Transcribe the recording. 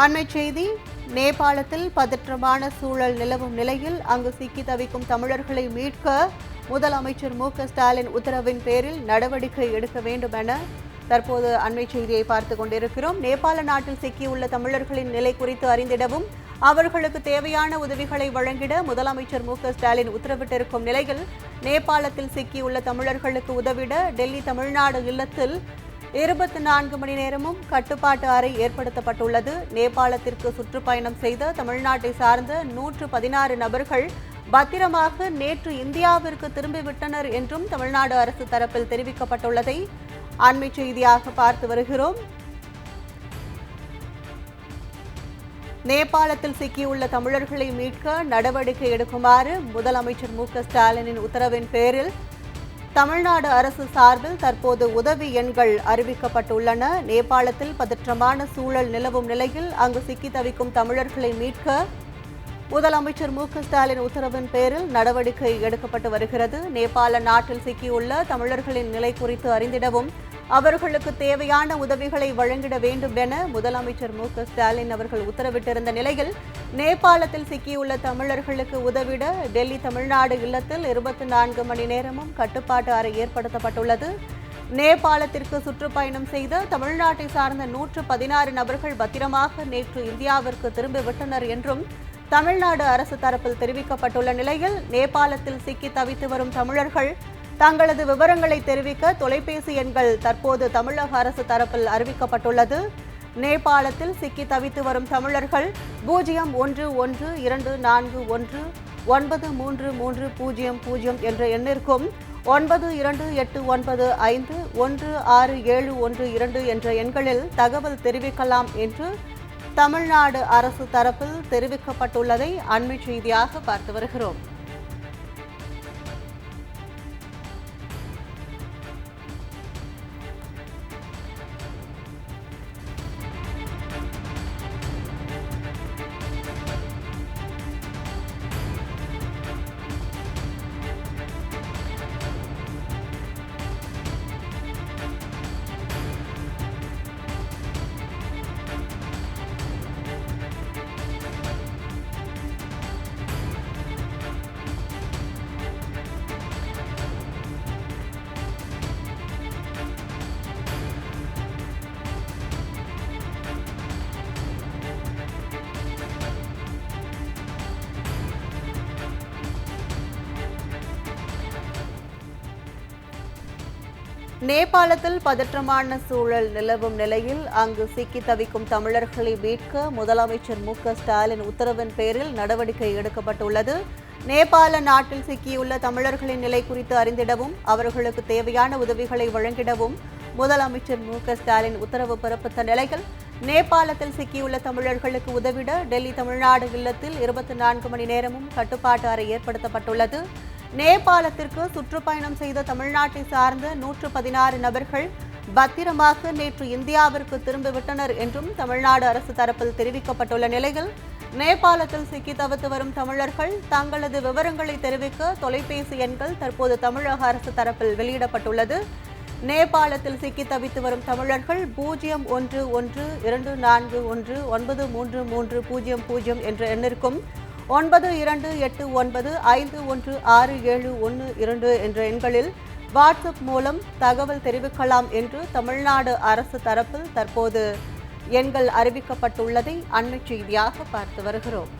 அண்மை செய்தி நேபாளத்தில் பதற்றமான சூழல் நிலவும் நிலையில் அங்கு சிக்கி தவிக்கும் தமிழர்களை மீட்க முதலமைச்சர் மு ஸ்டாலின் உத்தரவின் பேரில் நடவடிக்கை எடுக்க வேண்டும் என தற்போது அண்மை செய்தியை பார்த்து கொண்டிருக்கிறோம். நேபாள நாட்டில் சிக்கியுள்ள தமிழர்களின் நிலை குறித்து அறிந்திடவும் அவர்களுக்கு தேவையான உதவிகளை வழங்கிட முதலமைச்சர் மு ஸ்டாலின் உத்தரவிட்டிருக்கும் நிலையில் நேபாளத்தில் சிக்கியுள்ள தமிழர்களுக்கு உதவிட டெல்லி தமிழ்நாடு இல்லத்தில் இருபத்தி நான்கு மணி நேரமும் கட்டுப்பாட்டு அறை ஏற்படுத்தப்பட்டுள்ளது. நேபாளத்திற்கு சுற்றுப்பயணம் செய்த தமிழ்நாட்டை சார்ந்த நூற்று பதினாறு நபர்கள் பத்திரமாக நேற்று இந்தியாவிற்கு திரும்பிவிட்டனர் என்றும் தமிழ்நாடு அரசு தரப்பில் தெரிவிக்கப்பட்டுள்ளதை அண்மை செய்தியாக பார்த்து வருகிறோம். நேபாளத்தில் சிக்கியுள்ள தமிழர்களை மீட்க நடவடிக்கை எடுக்குமாறு முதலமைச்சர் மு க ஸ்டாலினின் உத்தரவின் பேரில் தமிழ்நாடு அரசு சார்பில் தற்போது உதவி எண்கள் அறிவிக்கப்பட்டுள்ளன. நேபாளத்தில் பதற்றமான சூழல் நிலவும் நிலையில் அங்கு சிக்கி தவிக்கும் தமிழர்களை மீட்க முதலமைச்சர் மு க ஸ்டாலின் உத்தரவின் பேரில் நடவடிக்கை எடுக்கப்பட்டு வருகிறது. நேபாள நாட்டில் சிக்கியுள்ள தமிழர்களின் நிலை குறித்து அறிந்திடவும் அவர்களுக்கு தேவையான உதவிகளை வழங்கிட வேண்டும் என முதலமைச்சர் மு ஸ்டாலின் அவர்கள் உத்தரவிட்டிருந்த நிலையில் நேபாளத்தில் சிக்கியுள்ள தமிழர்களுக்கு உதவிட டெல்லி தமிழ்நாடு இல்லத்தில் இருபத்தி நான்கு மணி நேரமும் கட்டுப்பாட்டு அறை ஏற்படுத்தப்பட்டுள்ளது. நேபாளத்திற்கு சுற்றுப்பயணம் செய்த தமிழ்நாட்டை சார்ந்த நூற்று பதினாறு நபர்கள் பத்திரமாக நேற்று இந்தியாவிற்கு திரும்பிவிட்டனர் என்றும் தமிழ்நாடு அரசு தரப்பில் தெரிவிக்கப்பட்டுள்ள நிலையில் நேபாளத்தில் சிக்கி தவித்து வரும் தமிழர்கள் தங்களது விவரங்களை தெரிவிக்க தொலைபேசி எண்கள் தற்போது தமிழக அரசு தரப்பில் அறிவிக்கப்பட்டுள்ளது. நேபாளத்தில் சிக்கி தவித்து வரும் தமிழர்கள் பூஜ்ஜியம் ஒன்று ஒன்று இரண்டு நான்கு ஒன்று ஒன்பது மூன்று மூன்று பூஜ்ஜியம் பூஜ்ஜியம் என்ற எண்ணிற்கும் ஒன்பது இரண்டு எட்டு ஒன்பது ஐந்து ஒன்று ஆறு ஏழு ஒன்று இரண்டு என்ற எண்களில் தகவல் தெரிவிக்கலாம் என்று தமிழ்நாடு அரசு தரப்பில் தெரிவிக்கப்பட்டுள்ளதை அண்மை செய்தியாக பார்த்து வருகிறோம். நேபாளத்தில் பதற்றமான சூழல் நிலவும் நிலையில் அங்கு சிக்கி தவிக்கும் தமிழர்களை மீட்க முதலமைச்சர் மு ஸ்டாலின் உத்தரவின் பேரில் நடவடிக்கை எடுக்கப்பட்டுள்ளது. நேபாள நாட்டில் சிக்கியுள்ள தமிழர்களின் நிலை குறித்து அறிந்திடவும் அவர்களுக்கு தேவையான உதவிகளை வழங்கிடவும் முதலமைச்சர் மு ஸ்டாலின் உத்தரவு பிறப்பித்த நிலையில் நேபாளத்தில் சிக்கியுள்ள தமிழர்களுக்கு உதவிட டெல்லி தமிழ்நாடு இல்லத்தில் இருபத்தி நான்கு மணி நேரமும் கட்டுப்பாட்டு அறை ஏற்படுத்தப்பட்டுள்ளது. நேபாளத்திற்கு சுற்றுப்பயணம் செய்த தமிழ்நாட்டை சார்ந்த நூற்று பதினாறு நபர்கள் பத்திரமாக நேற்று இந்தியாவிற்கு திரும்பிவிட்டனர் என்றும் தமிழ்நாடு அரசு தரப்பில் தெரிவிக்கப்பட்டுள்ள நிலையில் நேபாளத்தில் சிக்கி தவித்து வரும் தமிழர்கள் தங்களது விவரங்களை தெரிவிக்க தொலைபேசி எண்கள் தற்போது தமிழக அரசு தரப்பில் வெளியிடப்பட்டுள்ளது. நேபாளத்தில் சிக்கி தவித்து வரும் தமிழர்கள் பூஜ்ஜியம் ஒன்று ஒன்று இரண்டு நான்கு ஒன்று ஒன்பது மூன்று மூன்று பூஜ்ஜியம் பூஜ்ஜியம் என்ற எண்ணிற்கும் ஒன்பது இரண்டு எட்டு ஒன்பது ஐந்து ஒன்று ஆறு ஏழு ஒன்று இரண்டு என்ற எண்களில் வாட்ஸ்அப் மூலம் தகவல் தெரிவிக்கலாம் என்று தமிழ்நாடு அரசு தரப்பில் தற்போது எண்கள் அறிவிக்கப்பட்டுள்ளதை அண்மை செய்தியாக பார்த்து வருகிறோம்.